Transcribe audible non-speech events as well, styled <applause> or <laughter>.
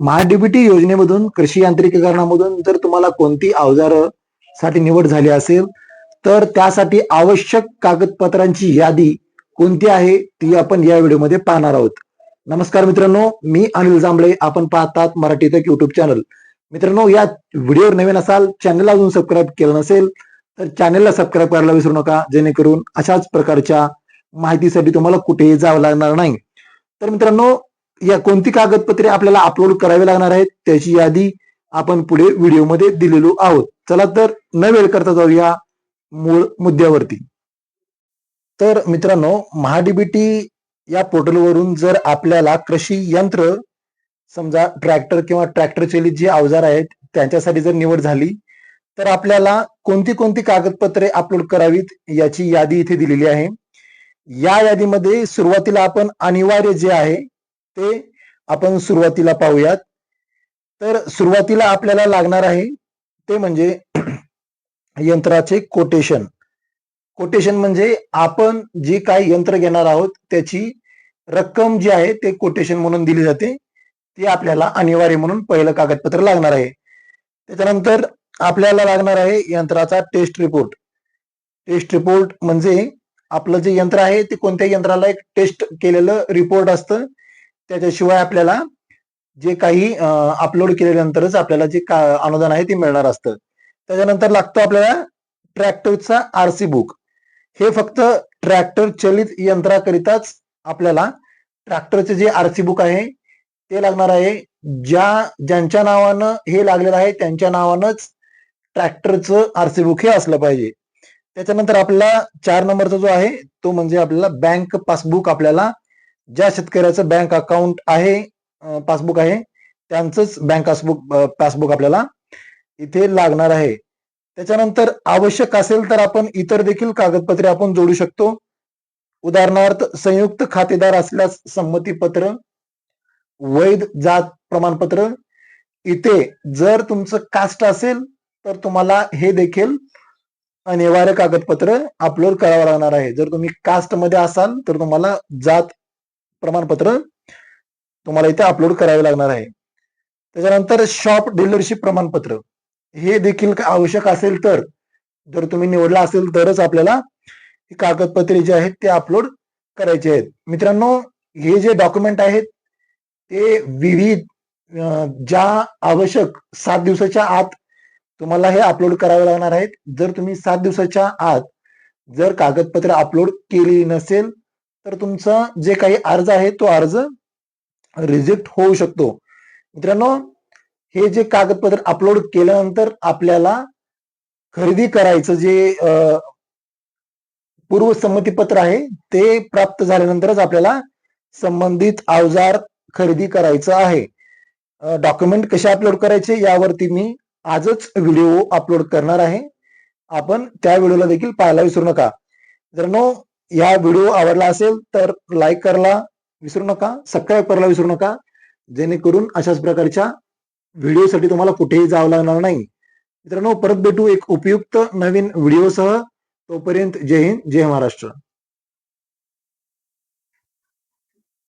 महाडीबीटी योजनेमधून कृषी यांत्रिकीकरणामधून जर तुम्हाला कोणती अवजारसाठी निवड झाली असेल तर त्यासाठी आवश्यक कागदपत्रांची यादी कोणती आहे ती आपण या व्हिडिओमध्ये पाहणार आहोत. नमस्कार मित्रांनो मी अनिल जांभळे. आपण पाहतात मराठी तक युट्यूब चॅनल मित्रांनो या व्हिडिओवर नवीन असाल चॅनलला अजून सबस्क्राईब केलं नसेल तर चॅनलला सबस्क्राईब करायला विसरू नका. जेणेकरून अशाच प्रकारच्या माहितीसाठी तुम्हाला कुठेही जावं लागणार नाही. तर मित्रांनो या कोणती कागदपत्रे आपल्याला अपलोड करावी लागणार आहेत त्याची यादी आपण पुढे व्हिडिओमध्ये दिलेलो आहोत. चला तर न वेळ करता जाऊया मूळ मुद्द्यावरती. तर मित्रांनो महाडीबीटी या पोर्टलवरून जर आपल्याला कृषी यंत्र समजा ट्रॅक्टर किंवा ट्रॅक्टरचे जे अवजार आहेत त्यांच्यासाठी जर निवड झाली तर आपल्याला कोणती कोणती कागदपत्रे अपलोड करावीत याची यादी इथे दिलेली आहे. या यादीमध्ये सुरुवातीला आपण अनिवार्य जे आहे ते आपण सुरुवातीला पाहूयात. तर सुरुवातीला आपल्याला लागणार आहे ते म्हणजे <clears throat> यंत्राचे कोटेशन कोटेशन म्हणजे आपण जे काही यंत्र घेणार आहोत त्याची रक्कम जी आहे ते कोटेशन म्हणून दिली जाते. ती आपल्याला अनिवार्य म्हणून पहिलं कागदपत्र लागणार आहे. त्याच्यानंतर आपल्याला लागणार आहे यंत्राचा टेस्ट रिपोर्ट टेस्ट रिपोर्ट म्हणजे आपलं जे यंत्र आहे ते कोणत्या यंत्राला एक टेस्ट केलेलं रिपोर्ट असतं त्याच्याशिवाय आपल्याला जे काही अपलोड केल्यानंतरच आपल्याला जे का अनुदान आहे ते मिळणार असतं. त्याच्यानंतर लागतो आपल्याला ट्रॅक्टरचा आरसी बुक हे फक्त ट्रॅक्टर चलित यंत्राकरिताच आपल्याला ट्रॅक्टरचे जे आरसी बुक आहे ते लागणार आहे. ज्या ज्यांच्या नावानं हे लागलेलं आहे त्यांच्या नावानंच ट्रॅक्टरचं आरसी बुक हे असलं पाहिजे. त्याच्यानंतर आपल्याला चार नंबरचा जो आहे तो म्हणजे आपल्याला बँक पासबुक आपल्याला ज्या शेतकऱ्याचं बँक अकाउंट आहे पासबुक आहे त्यांचंच बँक पासबुक पासबुक आपल्याला इथे लागणार आहे. त्याच्यानंतर आवश्यक असेल तर आपण इतर देखील कागदपत्रे आपण जोडू शकतो. उदाहरणार्थ संयुक्त खातेदार असल्यास संमतीपत्र वैध जात प्रमाणपत्र. इथे जर तुमचं कास्ट असेल तर तुम्हाला हे देखील अनिवार्य कागदपत्र अपलोड करावं लागणार आहे. जर तुम्ही कास्टमध्ये असाल तर तुम्हाला जात प्रमाणपत्र तुम्हाला इथे अपलोड करावे लागणार आहे. त्याच्यानंतर शॉप डीलरशिप प्रमाणपत्र. हे देखील आवश्यक असेल तर जर तुम्ही निवडला असेल तरच आपल्याला कागदपत्रे जे आहेत ते अपलोड करायचे आहेत. मित्रांनो हे जे डॉक्युमेंट आहेत ते विविध ज्या आवश्यक सात दिवसाच्या आत तुम्हाला हे अपलोड करावे लागणार आहेत. जर तुम्ही सात दिवसाच्या आत जर कागदपत्र अपलोड केली नसेल तर तुमचा जे काही अर्ज आहे तो अर्ज रिजेक्ट होऊ शकतो. मित्रांनो हे जे कागदपत्र अपलोड केल्यानंतर आपल्याला खरेदी करायचं जे पूर्वसंमतीपत्र आहे ते प्राप्त झाल्यानंतरच आपल्याला संबंधित अवजार खरेदी करायचं आहे. डॉक्युमेंट कसे अपलोड करायचे यावरती मी आजच व्हिडिओ अपलोड करणार आहे. आपण त्या व्हिडिओला देखील पाहायला विसरू नका. जर नो या व्हिडिओ आवडला असेल तर लाईक करायला विसरू नका सबस्क्राईब करायला विसरू नका. जेणेकरून अशाच प्रकारच्या व्हिडिओसाठी तुम्हाला कुठेही जावं लागणार नाही. मित्रांनो परत भेटू एक उपयुक्त नवीन व्हिडिओसह तोपर्यंत जय हिंद जय महाराष्ट्र.